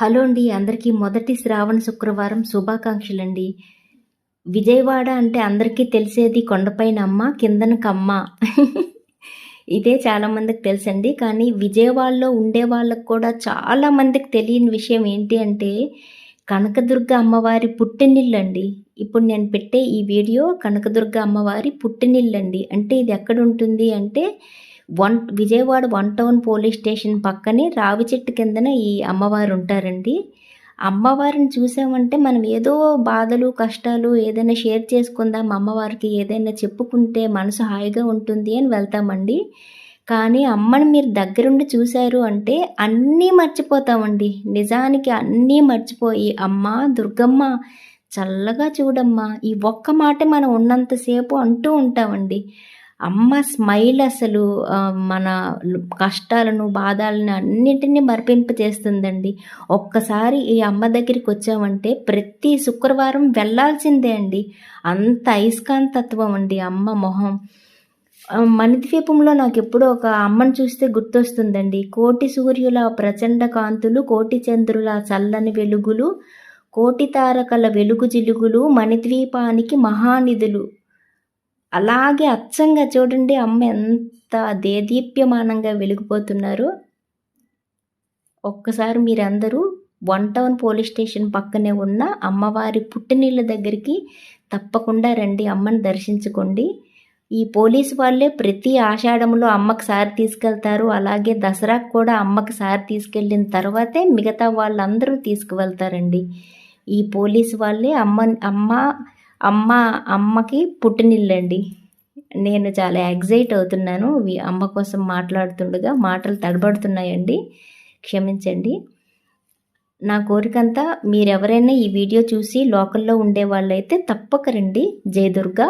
Hello అండి అందరికీ మొదటి శ్రావణ శుక్రవారం శుభాకాంక్షలండి. విజయవాడ అంటే అందరికీ తెలిసేది కొండపైన అమ్మ కిందన కమ్మ. ఇదే చాలామందికి తెలుసండి కానీ విజయవాడలో ఉండే వాళ్ళకు కూడా చాలామందికి తెలియని విషయం ఏంటి అంటే కనకదుర్గ అమ్మవారి పుట్టినిల్లండి. ఇప్పుడు నేను పెట్టే ఈ వీడియో కనకదుర్గ అమ్మవారి పుట్టినిల్లండి. అంటే ఇది ఎక్కడ ఉంటుంది అంటే one Vijayawada one town police station పక్కనే రావి చెట్టు కిందన ఈ అమ్మవారు ఉంటారండి. అమ్మవారిని చూసామంటే మనం ఏదో బాధలు కష్టాలు ఏదైనా షేర్ చేసుకుందాం అమ్మవారికి ఏదైనా చెప్పుకుంటే మనసు హాయిగా ఉంటుంది అని వెళ్తామండి. కానీ అమ్మని మీరు దగ్గరుండి చూశారు అంటే అన్నీ మర్చిపోతామండి. నిజానికి అన్నీ మర్చిపోయి అమ్మ దుర్గమ్మ చల్లగా చూడమ్మా ఈ ఒక్క మాట మనం ఉన్నంతసేపు అంటూ ఉంటామండి. అమ్మ స్మైల్ అసలు మన కష్టాలను బాధలను అన్నింటినీ మరిపింపచేస్తుందండి ఒక్కసారి ఈ అమ్మ దగ్గరికి వచ్చామంటే ప్రతి శుక్రవారం వెళ్ళాల్సిందే అండి. అంత అయస్కాంతత్వం అండి అమ్మ మొహం. మణిద్వీపంలో నాకు ఎప్పుడూ ఒక అమ్మను చూస్తే గుర్తొస్తుందండి. కోటి సూర్యుల ప్రచండ కాంతులు కోటి చంద్రుల చల్లని వెలుగులు కోటి తారకల వెలుగు జిలుగులు మణిద్వీపానికి మహానిధులు. అలాగే అచ్చంగా చూడండి అమ్మ ఎంత దేదీప్యమానంగా వెలిగిపోతున్నారు. ఒక్కసారి మీరందరూ వన్ టౌన్ పోలీస్ స్టేషన్ పక్కనే ఉన్న అమ్మవారి పుట్టినీళ్ళ దగ్గరికి తప్పకుండా రండి అమ్మని దర్శించుకోండి. ఈ పోలీసు వాళ్ళే ప్రతి ఆషాఢంలో అమ్మకు సారి తీసుకెళ్తారు అలాగే దసరాకు కూడా అమ్మకు సారి తీసుకెళ్ళిన తర్వాతే మిగతా వాళ్ళందరూ తీసుకువెళ్తారండి. ఈ పోలీసు వాళ్ళే అమ్మ అమ్మ అమ్మ అమ్మకి పుట్టినిల్లండి. నేను చాలా ఎగ్జైట్ అవుతున్నాను. అమ్మ కోసం మాట్లాడుతుండగా మాటలు తడబడుతున్నాయండి. క్షమించండి. నా కోరికంతా మీరెవరైనా ఈ వీడియో చూసి లోకల్లో ఉండే వాళ్ళైతే తప్పక రండి. జయదుర్గ